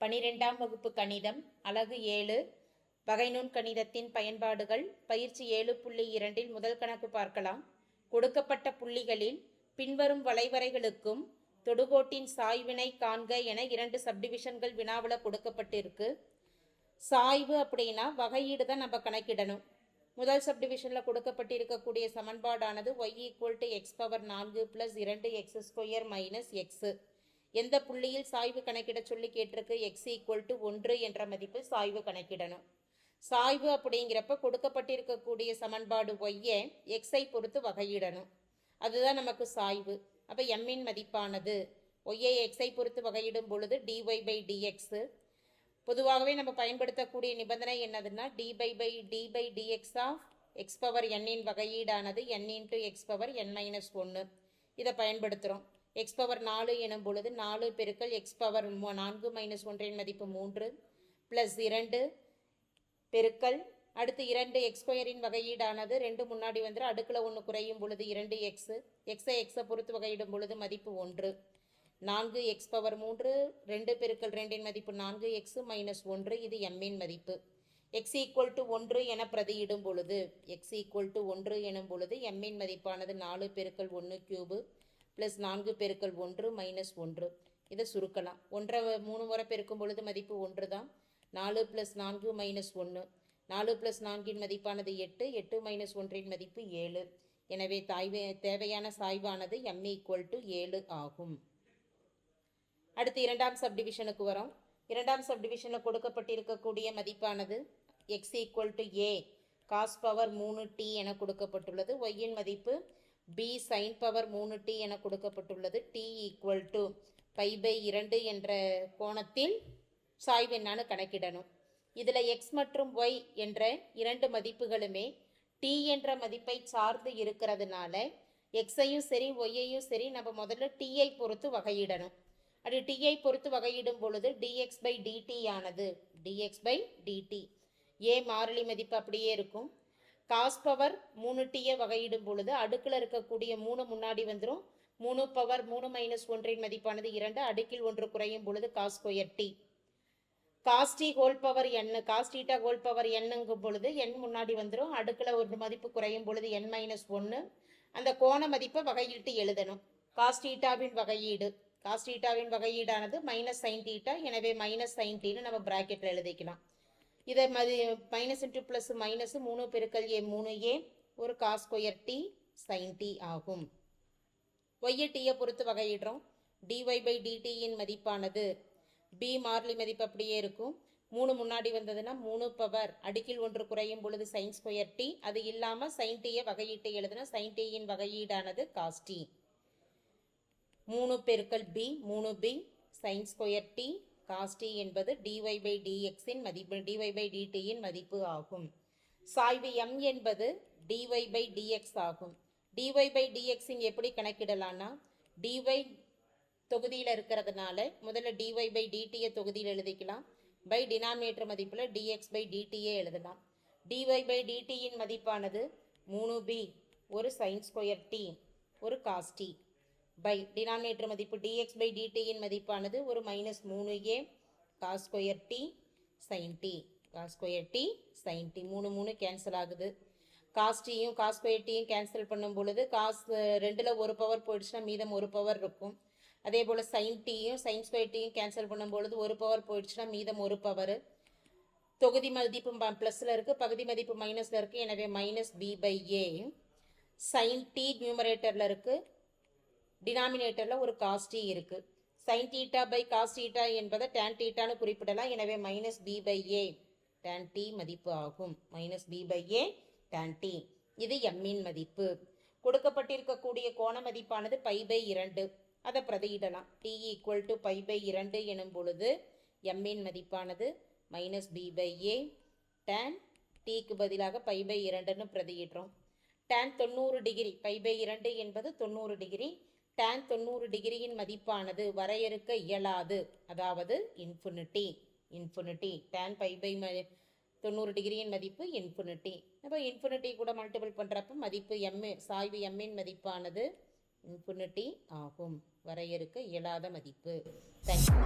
பனிரெண்டாம் வகுப்பு கணிதம் அலகு ஏழு. வகைநுண் கணிதத்தின் பயன்பாடுகள் பயிற்சி ஏழு புள்ளி இரண்டில் முதல் கணக்கு பார்க்கலாம். கொடுக்கப்பட்ட புள்ளிகளில் பின்வரும் வளைவரைகளுக்கும் தொடுகோட்டின் சாய்வினை காண்க என இரண்டு சப்டிவிஷன்கள் வினாவில் கொடுக்கப்பட்டிருக்கு. சாய்வு அப்படின்னா வகையீடு தான் நம்ம கணக்கிடணும். முதல் சப்டிவிஷனில் கொடுக்கப்பட்டிருக்கக்கூடிய சமன்பாடானது Y equal to X power நான்கு ப்ளஸ் இரண்டு எக்ஸ் ஸ்கொயர் மைனஸ் எக்ஸு எந்த புள்ளியில் சாய்வு கணக்கிட சொல்லி கேட்டிருக்கு? எக்ஸ் ஈக்குவல் டு ஒன்று என்ற மதிப்பில் சாய்வு கணக்கிடணும். சாய்வு அப்படிங்கிறப்ப கொடுக்கப்பட்டிருக்கக்கூடிய சமன்பாடு ஒய்யை எக்ஸை பொறுத்து வகையிடணும். அதுதான் நமக்கு சாய்வு. அப்போ எம்மின் மதிப்பானது. ஒய்யை எக்ஸை பொறுத்து வகையிடும் பொழுது டிஒய் பை டிஎக்ஸு பொதுவாகவே நம்ம பயன்படுத்தக்கூடிய நிபந்தனை என்னதுன்னா D by by D by dx of X power எண்ணின் வகையீடானது N into X power N minus ஒன்று இதை பயன்படுத்துகிறோம் எக்ஸ் பவர் நாலு எனும் பொழுது நாலு பெருக்கள் எக்ஸ் பவர் நான்கு மைனஸ் ஒன்றின் மதிப்பு மூன்று ப்ளஸ் இரண்டு பெருக்கல். அடுத்து இரண்டு எக்ஸ் ஸ்கொயரின் வகையீடானது ரெண்டு முன்னாடி வந்துடும் அடுக்கில் ஒன்று குறையும் பொழுது இரண்டு எக்ஸு எக்ஸை எக்ஸை பொறுத்து வகையிடும் பொழுது மதிப்பு ஒன்று. நான்கு எக்ஸ் பவர் மூன்று ரெண்டு பெருக்கல் ரெண்டின் மதிப்பு நான்கு எக்ஸ் மைனஸ் ஒன்று இது எம்மின் மதிப்பு. எக்ஸ் ஈக்குவல் டு ஒன்று என பிரதியிடும் பொழுது எக்ஸ் ஈக்குவல் டு ஒன்று எனும் பொழுது எம்மின் மதிப்பானது நாலு பெருக்கள் ஒன்று கியூபு ப்ளஸ் நான்கு பெருக்கல் ஒன்று மைனஸ் ஒன்று. இதை சுருக்கலாம். ஒன்றை மூணு முறை பெருக்கும் பொழுது மதிப்பு ஒன்று தான். நாலு ப்ளஸ் நான்கு மைனஸ் ஒன்று. நாலு ப்ளஸ் நான்கின் மதிப்பானது எட்டு. எட்டு மைனஸ் ஒன்றின் மதிப்பு ஏழு. எனவே தாய்வே தேவையான சாய்வானது எம் ஈக்குவல் டு ஏழு ஆகும். அடுத்து இரண்டாம் சப்டிவிஷனுக்கு வரோம். இரண்டாம் சப்டிவிஷனில் கொடுக்கப்பட்டிருக்கக்கூடிய மதிப்பானது X equal to A cos power மூணு டி என கொடுக்கப்பட்டுள்ளது. ஒய்யின் மதிப்பு பி சைன் பவர் மூணு டி என கொடுக்கப்பட்டுள்ளது. T equal to pi by இரண்டு என்ற கோணத்தில் சாய்வு என்னான்னு கணக்கிடணும். இதில் எக்ஸ் மற்றும் ஒய் என்ற இரண்டு மதிப்புகளுமே டி என்ற மதிப்பை சார்ந்து இருக்கிறதுனால எக்ஸையும் சரி ஒய்யையும் சரி நம்ம முதல்ல டீயை பொறுத்து வகையிடணும். அது டீயை பொறுத்து வகையிடும் பொழுது டிஎக்ஸ் பை டிடி ஆனது டிஎக்ஸ் பை டிடி ஏ மாறிலி மதிப்பு அப்படியே இருக்கும். காஸ் பவர் மூணு டீயை வகையிடும் பொழுது அடுக்கில் இருக்கக்கூடிய மூணு முன்னாடி வந்துடும் மூணு பவர் மூணு மைனஸ் ஒன்றின் மதிப்பானது இரண்டு. அடுக்கில் ஒன்று குறையும் பொழுது cos square T cos T whole power N cos theta whole power என்னங்கும் பொழுது என் முன்னாடி வந்துடும் அடுக்கில் ஒரு மதிப்பு குறையும் பொழுது என் மைனஸ் ஒன்று அந்த கோண மதிப்பை வகையிட்டு எழுதணும். காஸ் டீட்டாவின் வகையீடு. காஸ் டீட்டாவின் வகையீடானது மைனஸ் சைன் டீட்டா எனவே மைனஸ் சைன் டீன்னு நம்ம ப்ராக்கெட்டில் எழுதிக்கலாம். இதை மதி மைனஸ் இன்ட்டு ப்ளஸ் மைனஸ் மூணு பெருக்கல் ஏ மூணு ஏ ஒரு cos square T sine T ஆகும். ஒய்ய டீயை பொறுத்து வகையிடுறோம். டிஒய் பை டிடியின் மதிப்பானது. பி மார்லி மதிப்பு அப்படியே இருக்கும். மூணு முன்னாடி வந்ததுன்னா மூணு பவர் அடுக்கில் ஒன்று குறையும் பொழுது சைன் ஸ்கொயர் டி அது இல்லாமல் சைன் டீயை வகையீட்டை எழுதுனா சைன் டீயின் வகையீடானது காஸ் டி மூணு பெருக்கல் பி மூணு B sine square T cos T என்பது டிஒய் பை டிஎக்ஸின் மதிப்பு டிஒய் பை டிடியின் மதிப்பு ஆகும். சாய்வு எம் என்பது டிஒய் பை டிஎக்ஸ் ஆகும். டிஒய் பை டிஎக்ஸின் எப்படி கணக்கிடலாம்னா டிஒய் தொகுதியில் இருக்கிறதுனால முதல்ல டிஒய் பை டிடியை தொகுதியில் எழுதிக்கலாம். பை டினாமினேட்டர் மதிப்பில் டிஎக்ஸ் பை டிடியே எழுதலாம். டிஒய் பை டிடியின் மதிப்பானது மூணு பி ஒரு சைன் ஸ்கொயர் டி ஒரு காஸ் டி பை டினாமினேட்டர் மதிப்பு டிஎக்ஸ் பை டிடியின் மதிப்பானது ஒரு மைனஸ் மூணு A cos square T sine T cos square T sine T மூணு மூணு கேன்சல் ஆகுது. காஸ் டீயும் காஸ் ஸ்கொயர் டீயும் கேன்சல் பண்ணும் பொழுது காஸ் ரெண்டில் ஒரு பவர் போயிடுச்சுன்னா மீதம் ஒரு பவர் இருக்கும். அதே போல் சைன் டீயும் சைன் ஸ்கொயர் டீயும் கேன்சல் பண்ணும் பொழுது ஒரு பவர் போயிடுச்சுன்னா மீதம் ஒரு பவர் தொகுதி மதிப்பு ப்ளஸில் இருக்குது பகுதி மதிப்பு மைனஸில் இருக்குது எனவே minus B by A sine T நியூமரேட்டரில் இருக்குது டினாமினேட்டரில் ஒரு காஸ்டி இருக்குது sine theta by cos theta என்பதை டேன் டீட்டான்னு குறிப்பிடலாம். எனவே minus B by A tan T மதிப்பு ஆகும். Minus B by A tan T இது எம்மின் மதிப்பு. கொடுக்கப்பட்டிருக்கக்கூடிய கோண மதிப்பானது பை பை இரண்டு. அதை பிரதியிடலாம். T equal to pi by இரண்டு எனும் பொழுது எம்மின் மதிப்பானது minus B by A tan டிக்கு பதிலாக பை பை இரண்டுன்னு பிரதியிடுறோம். டேன் தொண்ணூறு டிகிரி பை பை இரண்டு என்பது தொண்ணூறு டிகிரி டேன் தொண்ணூறு டிகிரியின் மதிப்பானது வரையறுக்க இயலாது. அதாவது infinity infinity tan pi by ம தொண்ணூறு டிகிரியின் மதிப்பு இன்ஃபினிட்டி அப்போ இன்ஃபினிட்டி கூட மல்டிபிள் பண்ணுறப்ப மதிப்பு எம்மு சாய்வு எம்மின் மதிப்பானது இன்ஃபினிட்டி ஆகும். வரையறுக்க இயலாத மதிப்பு. தேங்க்யூ